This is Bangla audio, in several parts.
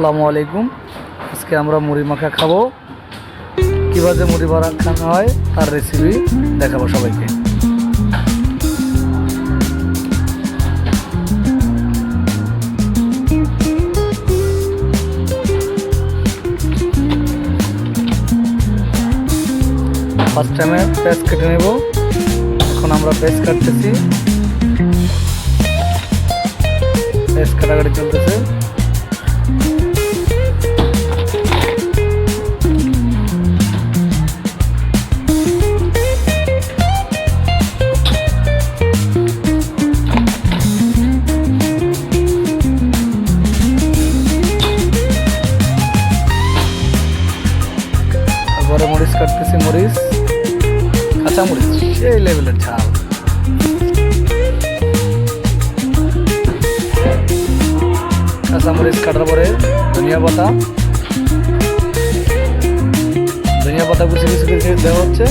আসসালামু আলাইকুম। আজকে আমরা মুড়ি মাখা খাব। কীভাবে মুড়ি মাখা খাওয়া হয় তার রেসিপি দেখাবো সবাইকে। ফার্স্ট টাইমে পেঁয়াজ কেটে নেব। এখন আমরা পেঁয়াজ কাটতেছি। পেঁয়াজ কাটাকাটি চলতেছে। তারপরে মরিচ কাটতেছি মরিচ কাঁচা মরিচ, সেই লেভেলের ঝাল। কাঁচা মরিচ কাটার পরে ধনিয়া পাতা। ধনিয়া পাতা কুচি কুচি কুচি দেওয়া হচ্ছে।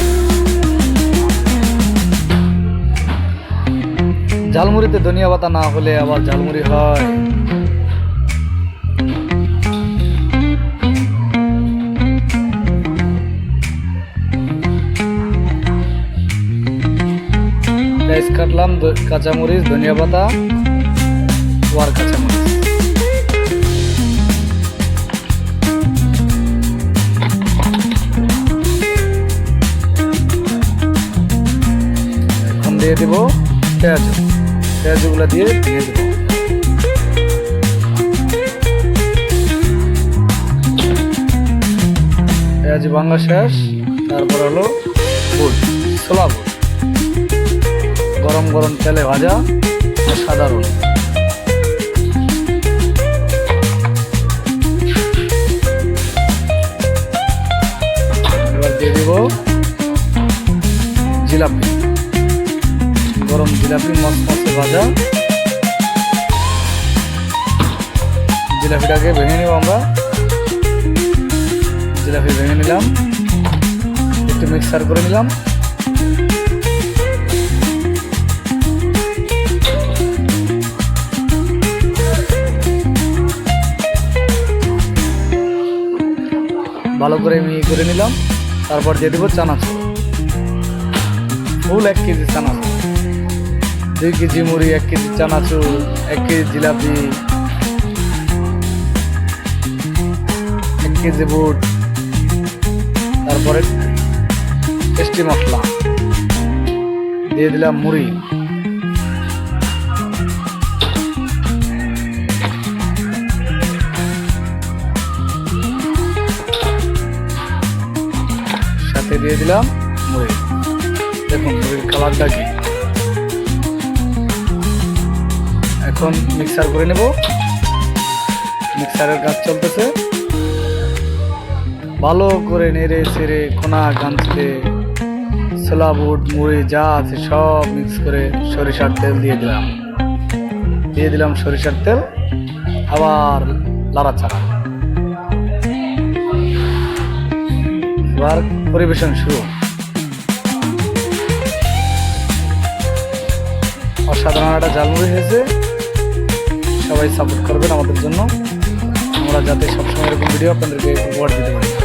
ঝালমুড়িতে ধনিয়া পাতা না হলে আবার ঝালমুড়ি হয়। পেঁয়াজ কাটলাম কাঁচামরিচ, ধনিয়া পাতা ওয়ার কাঁচামরিচ। এখন দিয়ে দেব পেঁয়াজ। পেঁয়াজগুলো দিয়ে দিয়ে দেবো পেঁয়াজ ভাঙা শেষ, তারপর হলো বুট ছোলা গরম গরম তেলে ভাজা সাধারণ এবার দিয়ে দিব জিলাপি। গরম জিলাপি মসমসে ভাজা। জিলাপিটাকে ভেঙে নেব আমরা। জিলাপি ভেঙে নিলাম। একটু মিক্সার করে নিলাম। ভালো করে মিহি করে নিলাম। তারপর দিয়ে দেবো চানাচুর। ফুল এক কেজি চানাচুর। দুই কেজি মুড়ি, এক কেজি চানা চানাচুর, এক কেজি জিলাপি, এক কেজি বুট, তারপরে টেস্টি মশলা। দিয়ে দিলাম মুড়ি। দিয়ে দিলাম, মুড়ি। দেখুন, মুড়ির কালারটা কি। এখন মিক্সার করে নেব। মিক্সারের কাজ চলতেছে। ভালো করে নেড়ে ছেড়ে কোনা গামছিতে ছোলা বুট মুড়ি, যা আছে সব মিক্স করে সরিষার তেল দিয়ে দিলাম। দিয়ে দিলাম সরিষার তেল, আবার লাড়াচাড়া। এবার পরিবেশন শুরু। অসাধারণ একটা জালমুড়ি হয়েছে। সবাই সাপোর্ট করবেন আমাদের জন্য। আমরা যাতে সবসময় এরকম ভিডিও আপনাদেরকে উপহার দিতে পারি।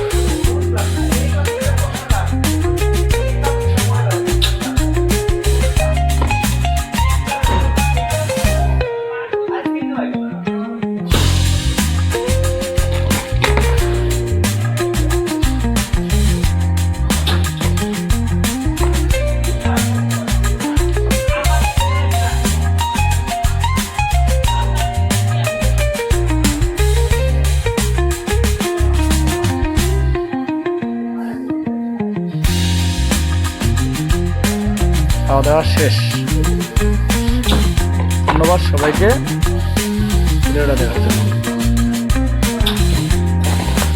দাওয়া শেষ। ধন্যবাদ সবাইকে। ভিডিওটা দেখার জন্য।